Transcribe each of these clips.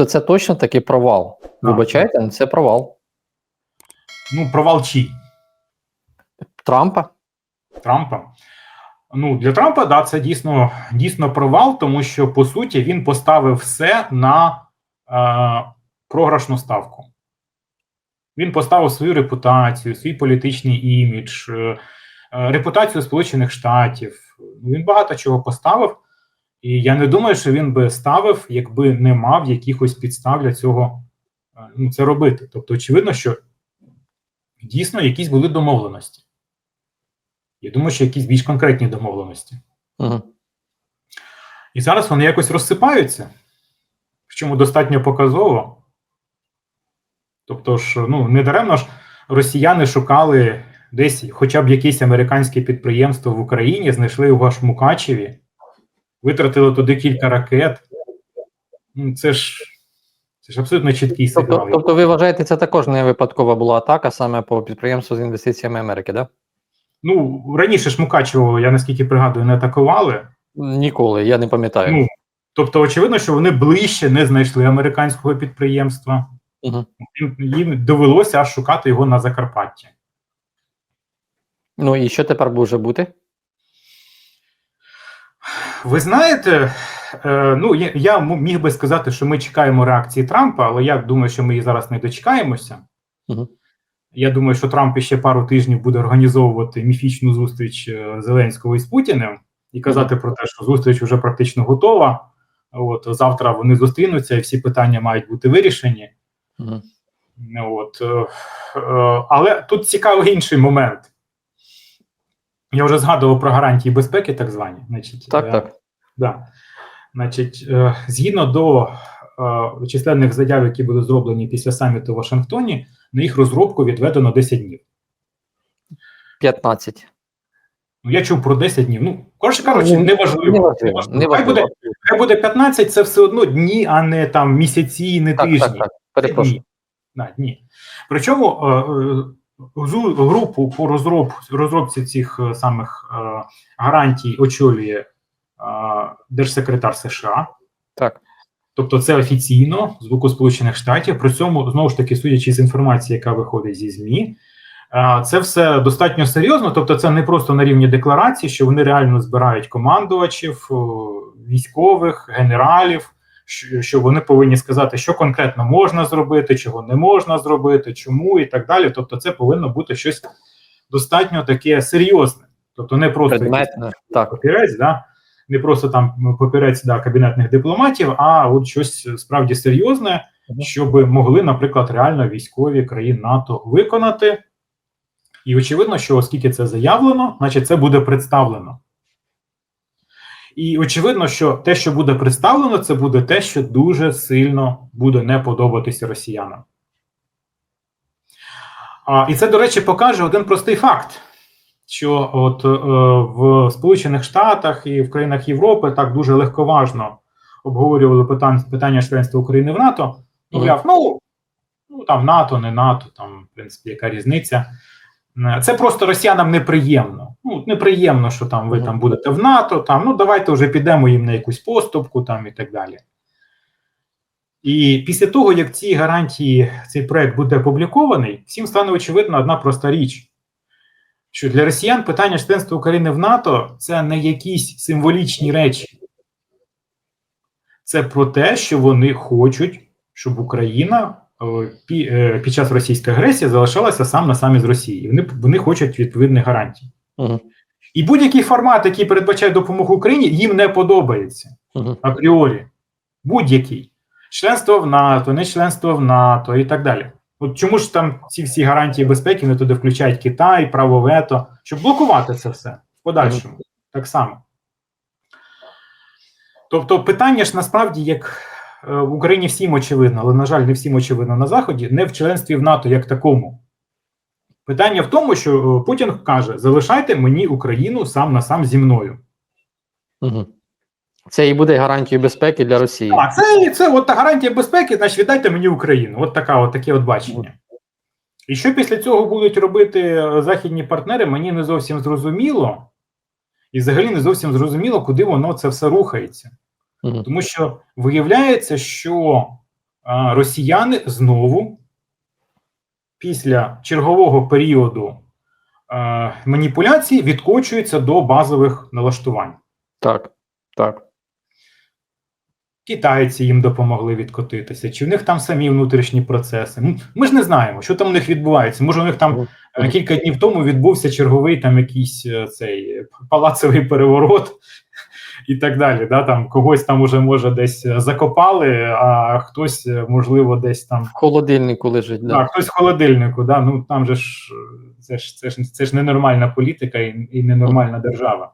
То це точно таки провал. Вибачайте, це провал. Ну, провал чий? Трампа. Трампа. Ну, для Трампа, да, це дійсно, дійсно провал, тому що по суті він поставив все на е, програшну ставку. Він поставив свою репутацію, свій політичний імідж, е, е, репутацію Сполучених Штатів. Ну, Він багато чого поставив, і я не думаю, що він би ставив, якби не мав якихось підстав для цього е, ну, це робити. Тобто, очевидно, що дійсно якісь були домовленості. Я думаю, що якісь більш конкретні домовленості. Угу. І зараз вони якось розсипаються, причому достатньо показово. Тобто ж, ну, не даремно ж росіяни шукали десь хоча б якесь американське підприємство в Україні, знайшли його аж в Мукачеві, витратили туди кілька ракет. Ну, це ж це ж абсолютно чіткий сигнал. Тобто, тобто, ви вважаєте, це також не випадкова була атака саме по підприємству з інвестиціями Америки, так? Да? Ну, раніше ж Мукачево, я наскільки пригадую, не атакували. Ніколи, я не пам'ятаю. Ну, тобто, очевидно, що вони ближче не знайшли американського підприємства. Угу. Їм, їм довелося аж шукати його на Закарпатті. Ну і що тепер може бути? Ви знаєте, е, ну я, міг би сказати, що ми чекаємо реакції Трампа, але я думаю, що ми її зараз не дочекаємося. Угу. Я думаю, що Трамп ще пару тижнів буде організовувати міфічну зустріч е, Зеленського із Путіним і казати про те, що зустріч вже практично готова. От завтра вони зустрінуться, і всі питання мають бути вирішені. Угу. От, е, але тут цікавий інший момент. Я вже згадував про гарантії безпеки, так звані. Значить, Так, е, так. Да. Значить, е, згідно до е, численних заяв, які були зроблені після саміту в Вашингтоні, на їх розробку відведено 10 днів. 15. Ну, я чув про 10 днів. Ну, коротше кажучи, Ну, неважливо. Неважливо. Хай, буде, хай буде 15, це все одно дні, а не там місяці, не Так, тижні. так, так. Перепрошую. Дні. Причому е, е, групу по розроб, розробці цих е, самих е, гарантій очолює е, держсекретар США. Так. Тобто це офіційно з боку Сполучених Штатів. При цьому знову ж таки, судячи з інформації, яка виходить зі ЗМІ, е, це все достатньо серйозно. Тобто, це не просто на рівні декларації, що вони реально збирають командувачів, військових, генералів, що вони повинні сказати, що конкретно можна зробити, чого не можна зробити, чому і так далі. Тобто, це повинно бути щось достатньо таке серйозне, тобто не просто якийсь Так. папірець, да? не просто там папірець да, кабінетних дипломатів, а от щось справді серйозне, щоб могли, наприклад, реально військові країн НАТО виконати. І очевидно, що оскільки це заявлено, значить це буде представлено. І очевидно, що те, що буде представлено, це буде те, що дуже сильно буде не подобатися росіянам. А, і це, до речі, покаже один простий факт що от е, в Сполучених Штатах і в країнах Європи так дуже легковажно обговорювали питання, питання членства України в НАТО. Мовляв, ну, ну там НАТО, не НАТО, там, в принципі, яка різниця. Е, Це просто росіянам неприємно. Ну, неприємно, що там ви там будете в НАТО, там, ну давайте вже підемо їм на якусь поступку там і так далі. І після того, як ці гарантії, цей проект буде опублікований, всім стане очевидна одна проста річ що для росіян питання членства України в НАТО це не якісь символічні речі. Це про те, що вони хочуть, щоб Україна е, пі- під час російської агресії залишалася сам на самі з Росією. Вони, вони хочуть відповідних гарантій. Угу. І будь-який формат, який передбачає допомогу Україні, їм не подобається Угу. апріорі. Будь-який. Членство в НАТО, не членство в НАТО і так далі. От чому ж там ці всі гарантії безпеки вони туди включають Китай, право вето, щоб блокувати це все в подальшому. Так само. Тобто, питання ж насправді, як е, в Україні всім очевидно, але, на жаль, не всім очевидно на Заході, не в членстві в НАТО як такому. Питання в тому, що е, Путін каже: залишайте мені Україну сам на сам зі мною. Угу. Це і буде гарантією безпеки для Росії. А це, це от та гарантія безпеки, значить віддайте мені Україну. От така, от таке от бачення. І що після цього будуть робити е, західні партнери, мені не зовсім зрозуміло. І взагалі не зовсім зрозуміло, куди воно це все рухається. Угу. Тому що виявляється, що а, росіяни знову після чергового періоду е, маніпуляцій відкочуються до базових налаштувань. Так, так. Китайці їм допомогли відкотитися, чи в них там самі внутрішні процеси. Ми ж не знаємо, що там у них відбувається. Може, у них там е, кілька днів тому відбувся черговий там якийсь е, цей палацовий переворот і так далі. Да? Там когось там уже може десь закопали, а хтось, е, можливо, десь там. В холодильнику лежить, да. А, хтось в холодильнику, да? ну там же ж е, це ж це ж це ж ненормальна політика і, і ненормальна держава.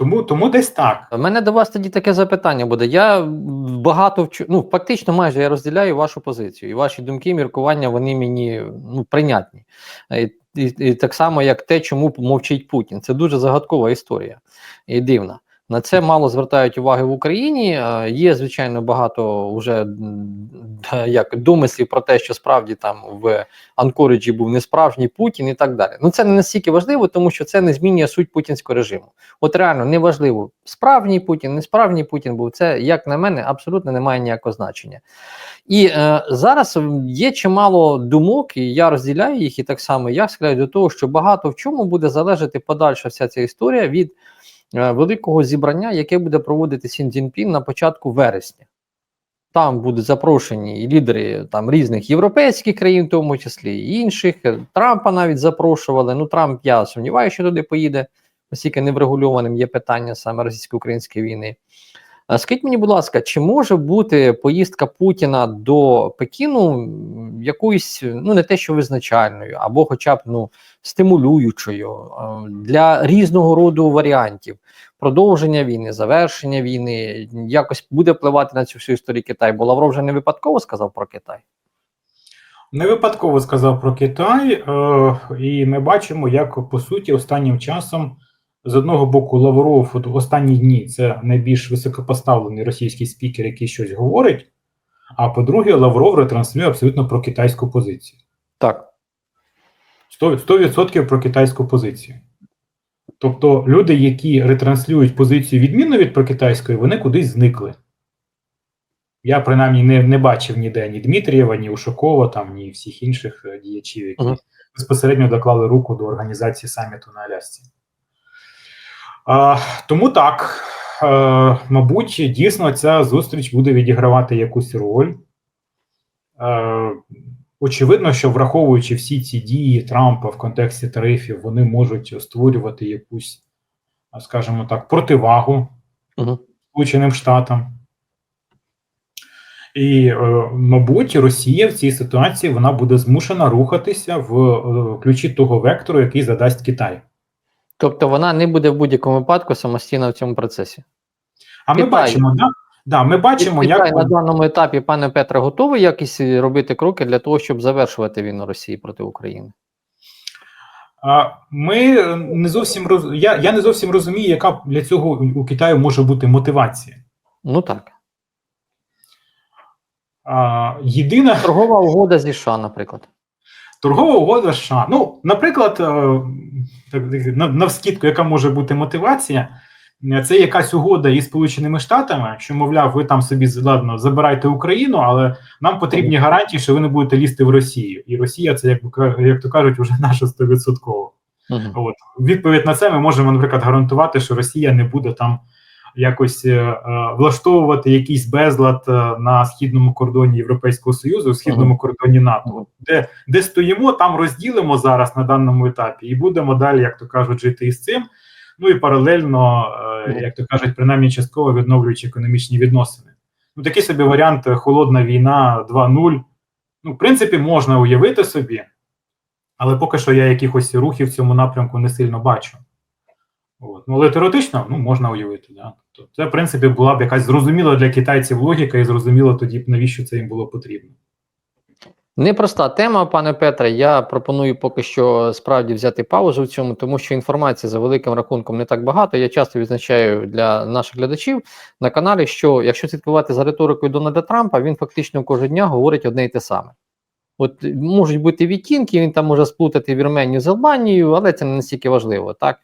Тому, тому десь так. У мене до вас тоді таке запитання буде. Я багато вчу, ну фактично майже я розділяю вашу позицію, і ваші думки, міркування вони мені ну, прийнятні. І, і, і так само, як те, чому мовчить Путін. Це дуже загадкова історія і дивна. На це мало звертають уваги в Україні. Е, Є, звичайно, багато вже як домислів про те, що справді там в Анкориджі був не справжній Путін і так далі. Ну це не настільки важливо, тому що це не змінює суть путінського режиму. От реально неважливо, справжній Путін, не справжній Путін був. Це, як на мене, абсолютно не має ніякого значення. І е, зараз є чимало думок, і я розділяю їх, і так само я схиляю до того, що багато в чому буде залежати подальша вся ця історія від великого зібрання, яке буде проводити Сін Цзіньпін на початку вересня. Там будуть запрошені лідери там різних європейських країн, в тому числі і інших. Трампа навіть запрошували. Ну, Трамп, я сумніваюся, що туди поїде, оскільки неврегульованим є питання саме російсько-української війни. Скажіть мені, будь ласка, чи може бути поїздка Путіна до Пекіну якоюсь, ну не те, що визначальною, або хоча б ну стимулюючою е, для різного роду варіантів продовження війни, завершення війни, якось буде впливати на цю всю історію Китаю? Бо Лавров вже не випадково сказав про Китай. Не випадково сказав про Китай, е, і ми бачимо, як по суті останнім часом з одного боку Лавров от в останні дні це найбільш високопоставлений російський спікер, який щось говорить. А по-друге, Лавров ретранслює абсолютно про китайську позицію. Так, 100%, 100% про китайську позицію. Тобто люди, які ретранслюють позицію відмінно від прокитайської, вони кудись зникли. Я принаймні не, не бачив ніде ні Дмитрієва, ні Ушакова, там, ні всіх інших е, діячів, які безпосередньо доклали руку до організації саміту на Алясці. А, тому так, е, мабуть, дійсно ця зустріч буде відігравати якусь роль. Е, очевидно, що враховуючи всі ці дії Трампа в контексті тарифів, вони можуть створювати якусь, скажімо так, противагу угу. Сполученим Штатам. І, е, мабуть, Росія в цій ситуації вона буде змушена рухатися в ключі того вектору, який задасть Китай. Тобто вона не буде в будь-якому випадку самостійна в цьому процесі. А ми бачимо, да? Да, ми бачимо, Китай як на даному етапі, пане Петре, готовий якісь робити кроки для того, щоб завершувати війну Росії проти України? ми не зовсім роз... я, я не зовсім розумію, яка для цього у Китаю може бути мотивація. Ну так. А, єдина Торгова угода зі США, наприклад. Торгова угода США. Ну, наприклад, е, на, навскідку, яка може бути мотивація, е, це якась угода із Сполученими Штатами, що, мовляв, ви там собі ладно, забирайте Україну, але нам потрібні гарантії, що ви не будете лізти в Росію. І Росія це, як, як то кажуть, вже наша 100%. Угу. От відповідь на це ми можемо, наприклад, гарантувати, що Росія не буде там якось е, е, влаштовувати якийсь безлад е, на східному кордоні Європейського Союзу, східному кордоні НАТО. Де, де стоїмо, там розділимо зараз на даному етапі, і будемо далі, як то кажуть, жити із цим. Ну і паралельно, е, як то кажуть, принаймні частково відновлюючи економічні відносини. Ну такий собі варіант холодна війна 2.0. Ну, в принципі, можна уявити собі, але поки що я якихось рухів в цьому напрямку не сильно бачу. От. Ну, але теоретично ну, можна уявити. Да. Тобто, це, в принципі, була б якась зрозуміла для китайців логіка, і зрозуміло тоді, б, навіщо це їм було потрібно. Непроста тема, пане Петре. Я пропоную поки що справді взяти паузу в цьому, тому що інформації за великим рахунком не так багато. Я часто відзначаю для наших глядачів на каналі, що якщо слідкувати за риторикою Дональда Трампа, він фактично кожного дня говорить одне й те саме. От можуть бути відтінки, він там може сплутати Вірменію з Албанією, але це не настільки важливо. Так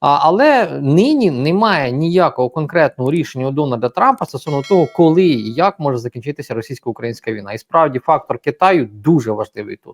але нині немає ніякого конкретного рішення Дональда Трампа стосовно того, коли і як може закінчитися російсько-українська війна. І справді фактор Китаю дуже важливий тут.